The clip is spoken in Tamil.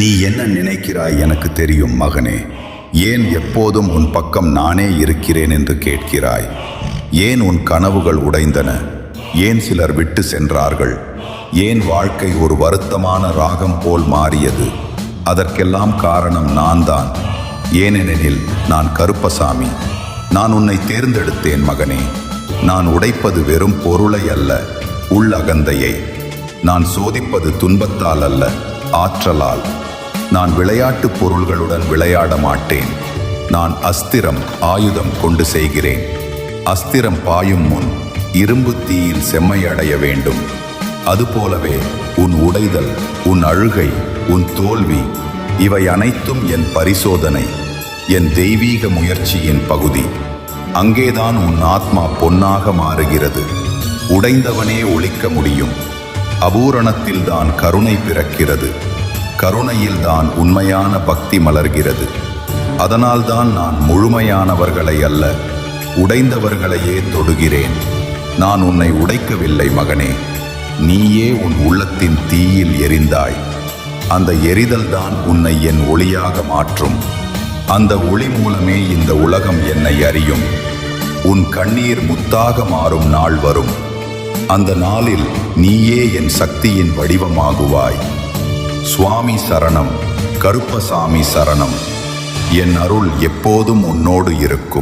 நீ என்ன நினைக்கிறாய் எனக்கு தெரியும் மகனே. ஏன் எப்போதும் உன் பக்கம் நானே இருக்கிறேன் என்று கேட்கிறாய்? ஏன் உன் கனவுகள் உடைந்தன? ஏன் சிலர் விட்டு சென்றார்கள்? ஏன் வாழ்க்கை ஒரு வருத்தமான ராகம் போல் மாறியது? அதற்கெல்லாம் காரணம் நான் தான் ஏனெனில் நான் கருப்பசாமி. நான் உன்னை தேர்ந்தெடுத்தேன் மகனே. நான் உடைப்பது வெறும் பொருளை அல்ல உள் அகந்தையை. நான் சோதிப்பது துன்பத்தால் அல்ல ஆற்றலால். நான் விளையாட்டு பொருள்களுடன் விளையாட மாட்டேன். நான் அஸ்திரம் ஆயுதம் கொண்டு செய்கிறேன். அஸ்திரம் பாயும் முன் இரும்பு தீயில் செம்மையடைய வேண்டும். அதுபோலவே உன் உடைதல் உன் அழுகை உன் தோல்வி இவை அனைத்தும் என் பரிசோதனை என் தெய்வீக முயற்சியின் பகுதி. அங்கேதான் உன் ஆத்மா பொன்னாக மாறுகிறது. உடைந்தவனே ஒழிக்க முடியும். அபூரணத்தில்தான் கருணை பிறக்கிறது. கருணையில்தான் உண்மையான பக்தி மலர்கிறது. அதனால்தான் நான் முழுமையானவர்களை அல்ல உடைந்தவர்களையே தொடுகிறேன். நான் உன்னை உடைக்கவில்லை மகனே நீயே உன் உள்ளத்தின் தீயில் எரிந்தாய். அந்த எரிதல்தான் உன்னை என் ஒளியாக மாற்றும். அந்த ஒளி மூலமே இந்த உலகம் என்னை அறியும். உன் கண்ணீர் முத்தாக மாறும் நாள் வரும். அந்த நாளில் நீயே என் சக்தியின் வடிவமாகுவாய். சுவாமி சரணம் கருப்பசாமி சரணம். என் அருள் எப்போதும் உன்னோடு இருக்கும்.